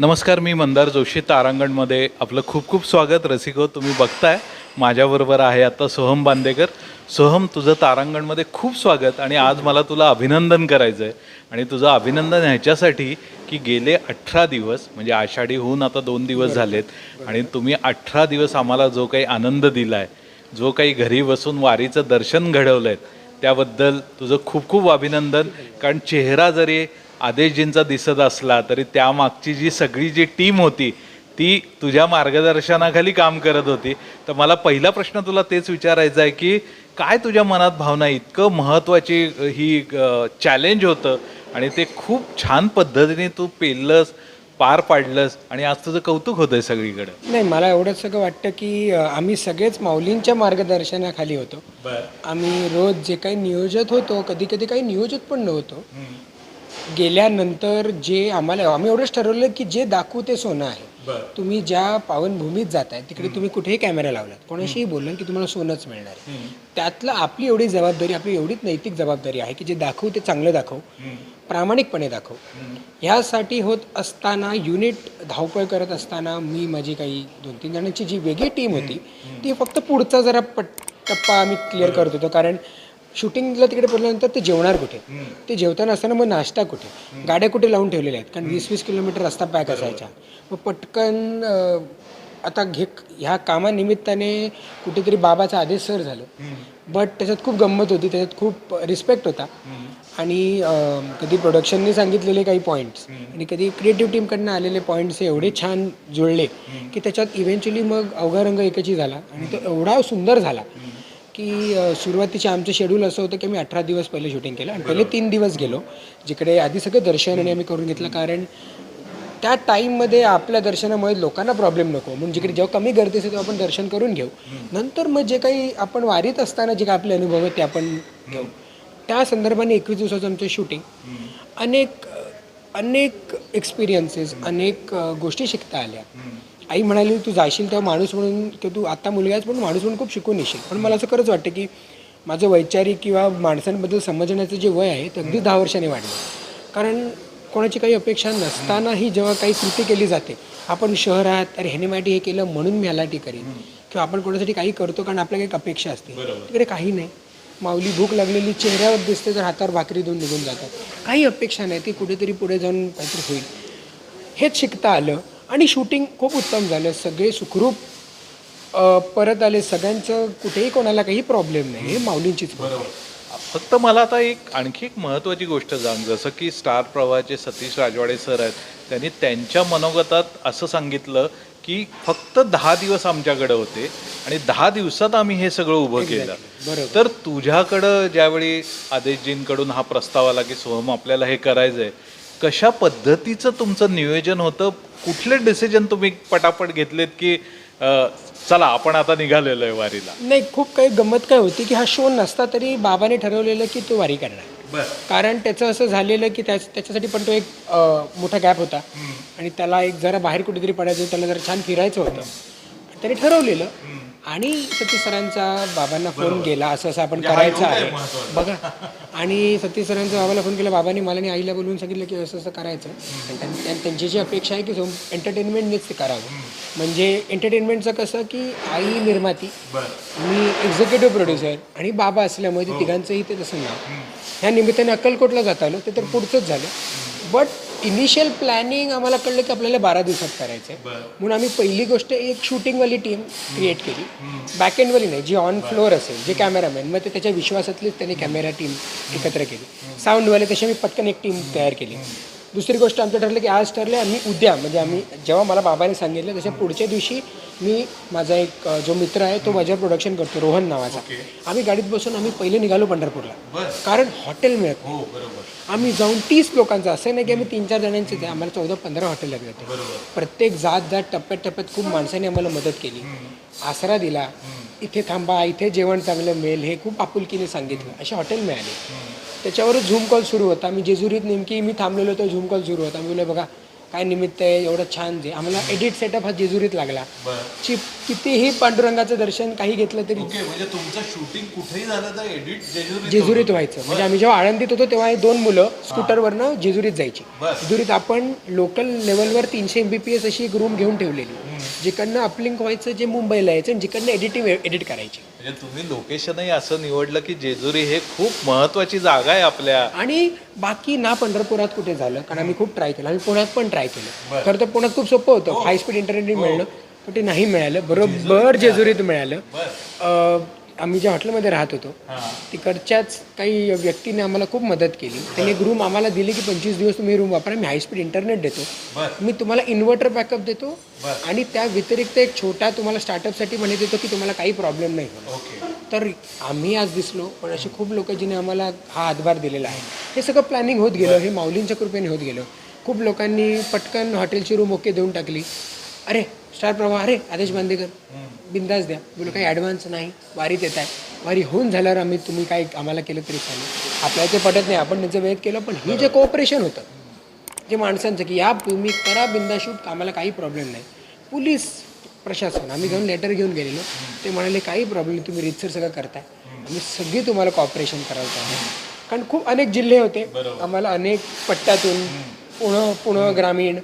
नमस्कार मी मंदार जोशी तारांगणमध्ये आपलं खूप खूप स्वागत. रसिको हो, तुम्ही बघताय माझ्याबरोबर आहे आता सोहम बांदेकर. सोहम तुझं तारांगणमध्ये खूप स्वागत आणि आज मला तुला अभिनंदन करायचं आहे आणि तुझं अभिनंदन ह्याच्यासाठी की गेले अठरा दिवस म्हणजे आषाढी होऊन आता दोन दिवस झालेत आणि तुम्ही अठरा दिवस आम्हाला जो काही आनंद दिला आहे जो काही घरी बसून वारीचं दर्शन घडवलं आहे त्याबद्दल तुझं खूप खूप अभिनंदन. कारण चेहरा जरी आदेशजींचा दिसत असला तरी त्यामागची जी सगळी जी टीम होती ती तुझ्या मार्गदर्शनाखाली काम करत होती. तर मला पहिला प्रश्न तुला तेच विचारायचा आहे की काय तुझ्या मनात भावना आहे? इतकं महत्त्वाची ही चॅलेंज होतं आणि ते खूप छान पद्धतीने तू पेललंस पार पाडलंस आणि आज तुझं कौतुक होतंय सगळीकडे. नाही मला एवढंच सगळं वाटतं की आम्ही सगळेच माऊलींच्या मार्गदर्शनाखाली होतो. आम्ही रोज जे काही नियोजत होतो कधी कधी काही नियोजत पण नव्हतो. गेल्यानंतर जे आम्हाला आम्ही एवढंच ठरवलं की जे दाखवू ते सोनं आहे. तुम्ही ज्या पावनभूमीत जाताय तिकडे तुम्ही कुठेही कॅमेरा लावलात. कोणाशीही बोललं की तुम्हाला सोनंच मिळणार आहे. त्यातलं आपली एवढी जबाबदारी आपली एवढीच नैतिक जबाबदारी आहे की जे दाखवू ते चांगलं दाखवू. प्रामाणिकपणे दाखवू. ह्यासाठी होत असताना युनिट धावपळ करत असताना मी माझी काही दोन तीन जणांची जी वेगळी टीम होती ती फक्त पुढचा जरा पट टप्पा आम्ही क्लिअर करत होतो. कारण शूटिंगला तिकडे पडल्यानंतर ते जेवणार कुठे? ते जेवताना असताना मग नाश्ता कुठे? गाड्या कुठे लावून ठेवलेल्या आहेत? कारण वीस वीस किलोमीटर रस्ता पॅक असायचा. मग पटकन आता घे ह्या कामानिमित्ताने कुठेतरी बाबाचा आदेश सर झालं. बट त्याच्यात खूप गंमत होती. त्याच्यात खूप रिस्पेक्ट होता. आणि कधी प्रोडक्शनने सांगितलेले काही पॉईंट्स आणि कधी क्रिएटिव्ह टीमकडनं आलेले पॉईंट्स हे एवढे छान जुळले की त्याच्यात इव्हेंच्युअली मग अवघा रंग एकची झाला आणि तो एवढा सुंदर झाला. की सुरुवातीचे आमचं शेड्यूल असं होतं की आम्ही अठरा दिवस पहिले शूटिंग केलं आणि पहिले तीन दिवस गेलो. जिकडे आधी सगळं दर्शन आणि आम्ही करून घेतलं. कारण त्या टाईममध्ये आपल्या दर्शनामुळे लोकांना प्रॉब्लेम नको. म्हणून जिकडे जेव्हा कमी गर्दी असेल तेव्हा आपण दर्शन करून घेऊ. नंतर मग जे काही आपण वारीत असताना जे काही आपले अनुभव आहेत ते आपण घेऊ. त्या संदर्भाने एकवीस दिवसाचं आमचं शूटिंग अनेक अनेक एक्सपिरियन्सेस अनेक गोष्टी शिकता आल्या. आई म्हणाली तू जाशील तेव्हा माणूस म्हणून किंवा तू आता मुलगा आहेस म्हणून माणूस म्हणून खूप शिकून येशील. पण मला असं खरंच वाटतं की माझं वैचारिक किंवा माणसांबद्दल समजण्याचं जे वय आहे ते अगदी दहा वर्षांनी वाढलं. कारण कोणाची काही अपेक्षा नसतानाही जेव्हा काही कृती केली जाते आपण शहरात अरे ह्याने माझ्यासाठी हे केलं म्हणून मी ह्याला ती करीन. किंवा आपण कोणासाठी काही करतो कारण आपल्या काही अपेक्षा असते. तिकडे काही नाही. माऊली भूक लागलेली चेहऱ्यावर दिसते तर हातावर भाकरी देऊन निघून जातात. काही अपेक्षा नाही ती कुठेतरी पुढे जाऊन काहीतरी होईल. हेच शिकता आलं. आणि शूटिंग खूप उत्तम झालं. सगळे सुखरूप परत आले. सगळ्यांचं कुठेही कोणाला काही प्रॉब्लेम नाही. हे माऊलींचीच आहे. फक्त मला आता एक आणखी एक महत्त्वाची गोष्ट सांग. जसं की स्टार प्रवाहाचे सतीश राजवाडे सर आहेत त्यांनी त्यांच्या मनोगतात असं सांगितलं की फक्त दहा दिवस आमच्याकडे होते आणि दहा दिवसात आम्ही हे सगळं उभं केलं. बरोबर. तर तुझ्याकडं ज्यावेळी आदेशजींकडून हा प्रस्ताव आला की सोहम आपल्याला हे करायचं आहे कशा पद्धतीचं तुमचं नियोजन होतं? कुठले डिसिजन तुम्ही पटापट घेतलेत की अं, चला आपण आता निघालेलो आहे वारीला? नाही खूप काही गंमत काय होती की हा शो नसता तरी बाबाने ठरवलेलं की तो वारी करणार. कारण त्याचं असं झालेलं की त्याच त्याच्यासाठी पण तो एक अ, मोठा गॅप होता. आणि त्याला एक जरा बाहेर कुठेतरी पडायचं होतं, त्याला जरा छान फिरायचं होतं. त्याने ठरवलेलं. आणि सतीश सरांचा बाबांना फोन केला असं असं आपण करायचं आहे. बघा. आणि सतीश सरांचा बाबाला फोन केला बाबांनी मला आणि आईला बोलवून सांगितलं की असं असं करायचं. आणि त्यां- त्यां- त्यांची जी अपेक्षा आहे की एंटरटेनमेंटनेच ते करावं. म्हणजे एंटरटेनमेंटचं कसं की आई निर्माती मी एक्झिक्युटिव्ह प्रोड्युसर आणि बाबा असल्यामुळे ते तिघांचंही ते तसं नाव ह्या निमित्ताने अक्कलकोटला जात आलो ते तर पुढचंच झालं. बट इनिशियल प्लॅनिंग आम्हाला कळलं की आपल्याला बारा दिवसात करायचं आहे म्हणून आम्ही पहिली गोष्ट एक शूटिंगवाली टीम क्रिएट केली. बॅक एंडवाली नाही जी ऑन फ्लोअर असेल जे कॅमेरामॅन मग ते त्याच्या विश्वासातलीच त्यांनी कॅमेरा टीम एकत्र केली. साऊंडवाले तशी आम्ही पटकन एक टीम तयार केली. दुसरी गोष्ट आमचं ठरलं की आज ठरलं आम्ही उद्या म्हणजे आम्ही जेव्हा मला बाबाने सांगितलं तशा पुढच्या दिवशी मी माझा एक जो मित्र आहे तो माझ्यावर प्रोडक्शन करतो रोहन नावाचा. आम्ही गाडीत बसून आम्ही पहिले निघालो पंढरपूरला. कारण हॉटेल मिळत नाही. आम्ही जाऊन तीस लोकांचं असं नाही की आम्ही तीन चार जणांचे आम्हाला चौदा पंधरा हॉटेल लागले होते. प्रत्येक जात जात टप्प्यात टप्प्यात खूप माणसांनी आम्हाला मदत केली. आसरा दिला. इथे थांबा इथे जेवण चांगलं मिळेल हे खूप आपुलकीने सांगितलं. असे हॉटेल मिळाले. त्याच्यावरच झूम कॉल सुरू होता. मी जेजुरीत नेमकी मी थांबलेलो तर झूम कॉल सुरू होता. मी बोललो बघा काय निमित्त आहे? एवढं छान जे. आम्हाला एडिट सेटअप हा जेजुरीत लागला. बरं. ची कितीही पांडुरंगाचं दर्शन काही घेतलं तरी म्हणजे तुमचं शूटिंग कुठेही झालं तर एडिट जेजुरी जेजुरीत व्हायचं. म्हणजे आम्ही जेव्हा आळंदीत होतो तेव्हा हे दोन मुलं स्कूटरवरनं जेजुरीत जायची. जेजुरीत आपण लोकल लेवलवर तीनशे एम बी पी एस अशी एक रूम घेऊन ठेवलेली. जिकडनं अपलिंक व्हायचं जे मुंबईला यायचं आणि जिकडनं एडिटिंग एडिट करायची. म्हणजे तुम्ही लोकेशनही असं निवडलं की जेजुरी हे खूप महत्वाची जागा आहे आपल्या आणि बाकी ना पंढरपुरात कुठे झालं? कारण आम्ही खूप ट्राय केलं. आम्ही पुण्यात पण ट्राय केलं. खरं तर पुण्यात खूप सोपं होतं. हाय स्पीड इंटरनेट मिळणं पण ते नाही मिळालं. बरोबर जेजुरीत मिळालं. आम्ही ज्या हॉटेलमध्ये राहत होतो तिकडच्याच काही व्यक्तीने आम्हाला खूप मदत केली. त्यांनी एक रूम आम्हाला दिली की पंचवीस दिवस तुम्ही रूम वापरा मी हाय स्पीड इंटरनेट देतो. मी तुम्हाला इन्व्हर्टर बॅकअप देतो आणि त्या व्यतिरिक्त एक छोटा तुम्हाला स्टार्टअपसाठी म्हणे देतो की तुम्हाला काही प्रॉब्लेम नाही. तर आम्ही आज दिसलो पण असे खूप लोक जिने आम्हाला हा हातभार दिलेला आहे. हे सगळं प्लॅनिंग होत गेलं हे माऊलींच्या कृपेने होत गेलं. खूप लोकांनी पटकन हॉटेलची रूम ओके देऊन टाकली. अरे स्टार प्रवाह अरे आदेश बांदेकर. बिंदास द्या. बोलो काही ॲडव्हान्स नाही वारीत येत आहे. वारी होऊन झाल्यावर आम्ही तुम्ही काय आम्हाला केलं तरी चालेल. आपल्याला ते पटत नाही आपण त्यांचं वेळ केलं पण ही जे कोऑपरेशन होतं जे माणसांचं की या तुम्ही करा बिंदा शूट आम्हाला काही प्रॉब्लेम नाही. पोलीस प्रशासन आम्ही जाऊन लेटर घेऊन गेलेलो. ते म्हणाले काही प्रॉब्लेम तुम्ही रितसर सगळं करताय. आम्ही सगळी तुम्हाला कॉपरेशन करायला पाहिजे कारण खूप अनेक जिल्हे होते. आम्हाला अनेक पट्ट्यातून पुणे पुणे ग्रामीण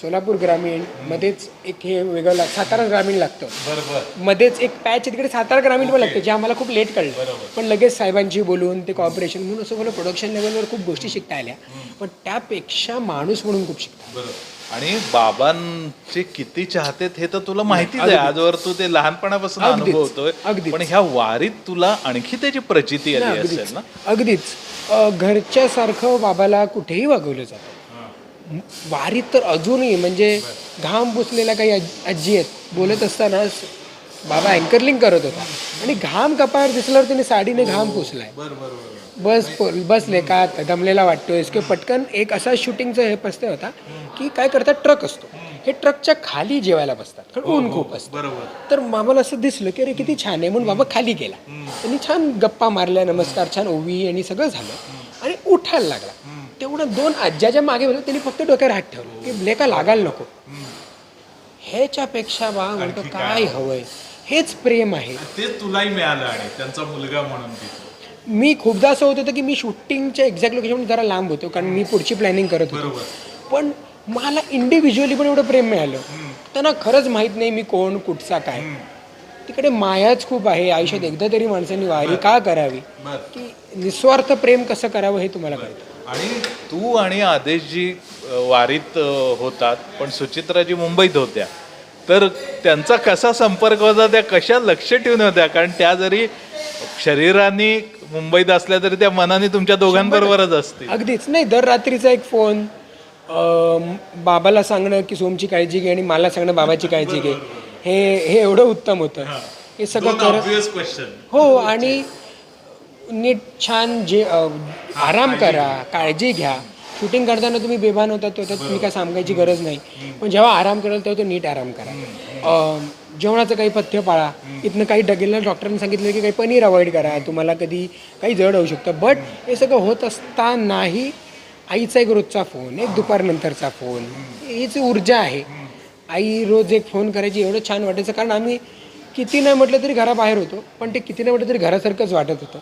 सोलापूर ग्रामीण मध्येच एक हे वेगळं लाग सातारा ग्रामीण लागतं. बरोबर. मध्येच एक पॅच आहे तिकडे सातारा ग्रामीण पण लागते जे आम्हाला खूप लेट कळलं. पण लगेच साहेबांशी बोलून ते कॉपरेशन म्हणून असं मला प्रोडक्शन लेवलवर खूप गोष्टी शिकता आल्या. पण त्यापेक्षा माणूस म्हणून खूप शिकता बरोबर. आणि बाबांचे किती चाहतेत हे तर तुला माहितीच आहे. आजवर तू ते लहानपणापासून अगदीच, अनुभवतोय. अगदीच. पण ह्या वारीत तुला आणखी त्याची प्रचिती आली अगदीच असेल ना? अगदीच. अ, घरच्यासारखं बाबाला कुठेही वागवलं जातं वारीत तर अजूनही म्हणजे घाम पुसलेल्या काही आज- आजी आहेत बोलत असताना बाबा अँकरलिंग करत होता. आणि घाम कपाळ दिसल्यावर त्याने साडीने घाम पुसलाय. बस बसले का दमलेला वाटतोय की पटकन एक असा शूटिंगचा हे पस्ते होता की काय करतात ट्रक असतो. हे ट्रकच्या खाली जेवायला बसतात. कारण ऊन खूप असतं. बरोबर. तर मामाला असं दिसलं की अरे किती छान आहे म्हणून बाबा खाली गेला. त्यांनी छान गप्पा मारल्या नमस्कार छान ओवी आणि सगळं झालं. आणि उठायला लागला. तेवढं दोन आज्याच्या मागे होतं त्यांनी फक्त डोक्यावर हात ठेवलं. की लेका लागायला नको. ह्याच्यापेक्षा बा म्हणतो काय? हवंय? हेच प्रेम आहे. ते तुलाही मिळालं आणि त्यांचा मुलगा म्हणून. मी खूपदा असं होत होतं की मी शूटिंगच्या एक्झॅक्ट लोकेशन जरा लांब होतो कारण मी पुढची प्लॅनिंग करत होतो. पण मला इंडिव्हिज्युअली पण एवढं प्रेम मिळालं. त्यांना खरंच माहीत नाही मी कोण कुठचा काय. तिकडे मायाच खूप आहे आयुष्यात एकदा तरी माणसांनी वारी का करावी. की निस्वार्थ प्रेम कसं करावं हे तुम्हाला कळतं. आणि तू आणि आदेशजी वारीत होतात पण सुचित्राजी मुंबईत होत्या. तर त्यांचा कसा संपर्क होता त्या कशा लक्ष ठेवून होत्या? कारण त्या जरी शरीराने मुंबईत असल्या तरी त्या मनाने तुमच्या दोघांबरोबरच असतील. अगदीच. नाही दर रात्रीचा एक फोन. बाबाला सांगणं की सोमची काळजी घे आणि मला सांगणं बाबाची काळजी घे. हे हे एवढं उत्तम होतं. हे. सगळं करत हो आणि नीट छान जे अ, आराम करा काळजी घ्या. शूटिंग करताना तुम्ही बेभान होता तो तर तुम्ही काय सांगायची गरज नाही. पण जेव्हा आराम कराल तेव्हा तो नीट आराम करा. अ, जेवणाचं काही पथ्य पाळा. इथनं काही डगेला डॉक्टरने सांगितलं की काही पनीर अवॉइड करा. तुम्हाला कधी काही जड होऊ शकतं. बट हे सगळं होत असतानाही आईचा एक रोजचा फोन एक दुपारनंतरचा फोन हीच ऊर्जा आहे. आई रोज एक फोन करायची एवढं छान वाटायचं. कारण आम्ही किती नाही म्हटलं तरी घराबाहेर होतो. पण ते किती नाही म्हटलं तरी घरासारखंच वाटत होतं.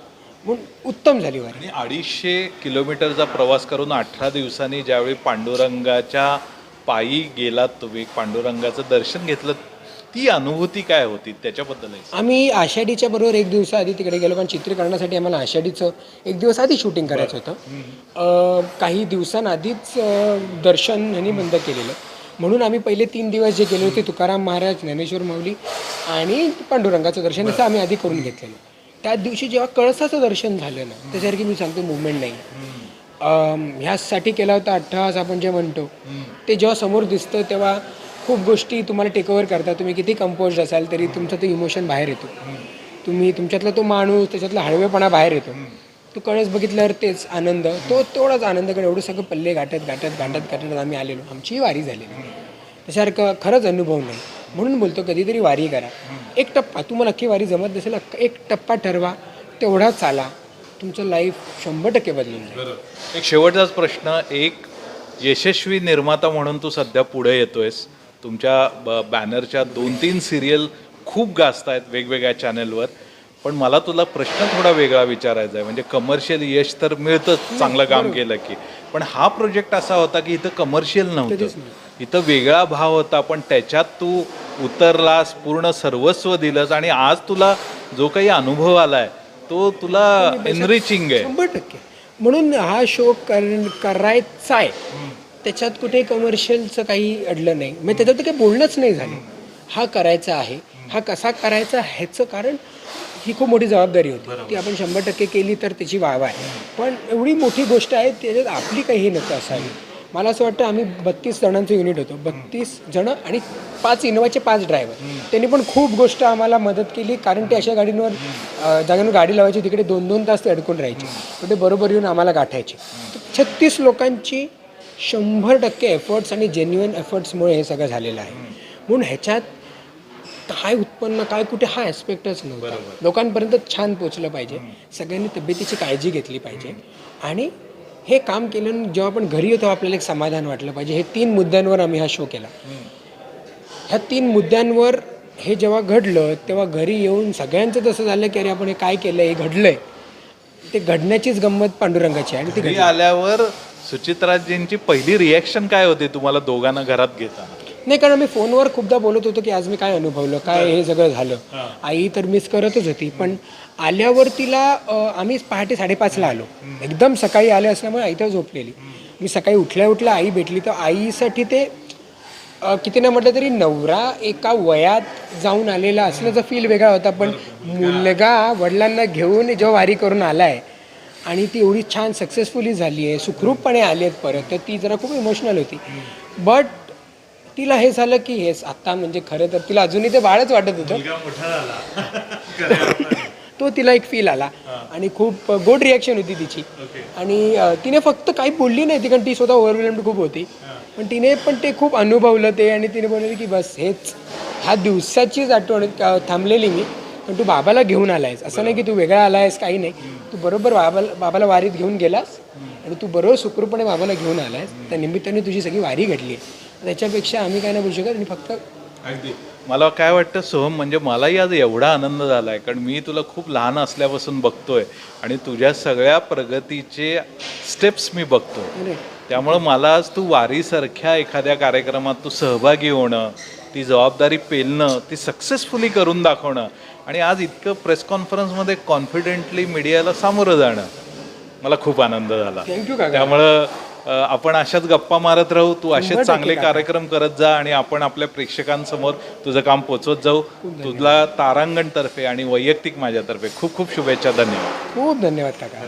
म्हणून उत्तम झाली वारी. आणि अडीचशे किलोमीटरचा प्रवास करून अठरा दिवसांनी ज्यावेळी पांडुरंगाच्या पायी गेलात तुम्ही पांडुरंगाचं दर्शन घेतलं ती अनुभूती काय होती? त्याच्याबद्दल आम्ही आषाढीच्या बरोबर एक दिवसाआधी तिकडे गेलो कारण चित्रीकरणासाठी आम्हाला आषाढीचं एक दिवस आधी शूटिंग करायचं होतं. काही दिवसांआधीच दर्शन ह्यांनी बंद केलेलं. म्हणून आम्ही पहिले तीन दिवस जे गेलो होते तुकाराम महाराज ज्ञानेश्वर माऊली आणि पांडुरंगाचं दर्शन असं आम्ही आधी करून घेतलेलं. त्या दिवशी जेव्हा कळसाचं दर्शन झालं ना त्याच्यासारखी मी सांगतो मुवमेंट नाही. ह्यासाठी केला होता अठ्ठास आपण जे म्हणतो ते जेव्हा समोर दिसतं तेव्हा खूप गोष्टी तुम्हाला टेकओव्हर करता करतात. तुम्ही किती कंपोज असाल तरी तुमचं ते इमोशन बाहेर येतो. तुम्ही तुमच्यातला तो माणूस त्याच्यातला हळवेपणा बाहेर येतो. तो कळस बघितल्यावर तेच आनंद तो तेवढाच आनंद एवढं सगळं पल्ले गाठत गाठत गाठत गाठत आम्ही आलेलो. आमचीही वारी झालेली. त्याच्यासारखं खरंच अनुभव नाही. म्हणून बोलतो कधीतरी वारी करा. एक टप्पा तुम्हाला अख्खी वारी जमत नसेल एक टप्पा ठरवा तेवढा चाला. तुमचं लाईफ शंभर टक्के बदलून जाईल. एक शेवटचाच प्रश्न एक यशस्वी निर्माता म्हणून तू सध्या पुढे येतोयस. तुमच्या ब बॅनरच्या दोन तीन सिरियल खूप गाजत आहेत वेगवेगळ्या चॅनलवर पण मला तुला प्रश्न थोडा वेगळा विचारायचा आहे. म्हणजे कमर्शियल यश तर मिळतंच चांगलं काम केलं की. पण हा प्रोजेक्ट असा होता की इथं कमर्शियल नव्हतं. इथं वेगळा भाव होता पण त्याच्यात तू उतरलास पूर्ण सर्वस्व दिलंस आणि आज तुला जो काही अनुभव आलाय तो तुला एनरिचिंग आहे. शंभर टक्के. म्हणून हा शो कर करायचा आहे. त्याच्यात कुठे कमर्शियलचं काही अडलं नाही. मग त्याच्यात तर काही बोलणंच नाही झालं. हा करायचा आहे. हा कसा करायचा ह्याचं कारण ही खूप मोठी जबाबदारी होती. ती आपण शंभर टक्के केली तर त्याची वाव आहे. पण एवढी मोठी गोष्ट आहे त्याच्यात आपली काही नको असावी. मला असं वाटतं आम्ही बत्तीस जणांचं युनिट होतो. बत्तीस जण आणि पाच इनोवाचे पाच ड्रायव्हर त्यांनी पण खूप गोष्ट आम्हाला मदत केली कारण ते अशा गाडींवर जागांवर गाडी लावायची तिकडे दोन दोन तास ते अडकून राहायचे. तर ते बरोबर येऊन आम्हाला गाठायचे. छत्तीस लोकांची शंभर टक्के एफर्ट्स आणि जेन्युअन एफर्ट्समुळे हे सगळं झालेलं आहे. म्हणून ह्याच्यात काय उत्पन्न काय कुठे हा ॲस्पेक्टच नव्हता. लोकांपर्यंत छान पोचलं पाहिजे. सगळ्यांनी तब्येतीची काळजी घेतली पाहिजे. आणि हे काम केलं जेव्हा आपण घरी येतो आपल्याला एक समाधान वाटलं पाहिजे. हे तीन मुद्द्यांवर आम्ही हा शो केला. ह्या तीन मुद्द्यांवर हे जेव्हा घडलं तेव्हा घरी येऊन सगळ्यांचं तसं झालं की अरे आपण हे काय केलं हे घडलंय. ते घडण्याचीच गंमत पांडुरंगाची आहे आणि ती घरी घडली. आल्यावर सुचित्राजींची पहिली रिॲक्शन काय होती तुम्हाला दोघांना घरात घेताना? नाही कारण मी फोनवर खूपदा बोलत होतो की आज मी काय अनुभवलं काय हे सगळं झालं. आई तर मिस करतच होती पण आल्यावर तिला आम्ही पहाटे साडेपाचला आलो. एकदम सकाळी आले असल्यामुळे आई तर झोपलेली. मी सकाळी उठल्या उठल्या आई भेटली तर आईसाठी ते किती ना म्हटलं तरी नवरा एका वयात जाऊन आलेला असल्याचा फील वेगळा होता पण मुलगा वडिलांना घेऊन जेव्हा वारी करून आलाय आणि ती एवढी छान सक्सेसफुली झाली आहे सुखरूपपणे आली आहेत परत तर ती जरा खूप इमोशनल होती. बट तिला हे झालं की हेच आत्ता म्हणजे खरं तर तिला अजूनही ते बाळच वाटत होतं. तो तिला एक फील आला. आणि खूप गोड रिॲक्शन होती तिची. आणि तिने फक्त काही बोलली नाही ती कारण ती स्वतः ओव्हरवेल्ड खूप होती. पण तिने पण ते खूप अनुभवलं ते आणि तिने बोलली की बस हेच. ह्या दिवसाचीच आठवण थांबलेली मी पण तू बाबाला घेऊन आलायस. असं नाही की तू वेगळा आलायस काही नाही. तू बरोबर बाबाला बाबाला वारीत घेऊन गेलास आणि तू बरोबर सुखरूपणे बाबाला घेऊन आलायस. त्या निमित्ताने तुझी सगळी वारी घडली आहे. त्याच्यापेक्षा आम्ही काय नाही बोलू शकत आणि फक्त अगदी. मला काय वाटतं सोहम म्हणजे मलाही आज एवढा आनंद झाला आहे कारण मी तुला खूप लहान असल्यापासून बघतोय आणि तुझ्या सगळ्या प्रगतीचे स्टेप्स मी बघतोय. अरे. त्यामुळं मला आज तू वारीसारख्या एखाद्या कार्यक्रमात तू सहभागी होणं ती जबाबदारी पेलणं ती सक्सेसफुली करून दाखवणं आणि आज इतकं प्रेस कॉन्फरन्समध्ये कॉन्फिडेंटली मीडियाला सामोरं जाणं मला खूप आनंद झाला. थँक्यू त्यामुळं आपण अशाच गप्पा मारत राहू तू असेच चांगले. कार्यक्रम करत जा आणि आपण आपल्या प्रेक्षकांसमोर तुझं काम पोचवत जाऊ. तुला तारांगण तर्फे आणि वैयक्तिक माझ्यातर्फे खूप खूप शुभेच्छा. धन्यवाद. खूप धन्यवाद काका.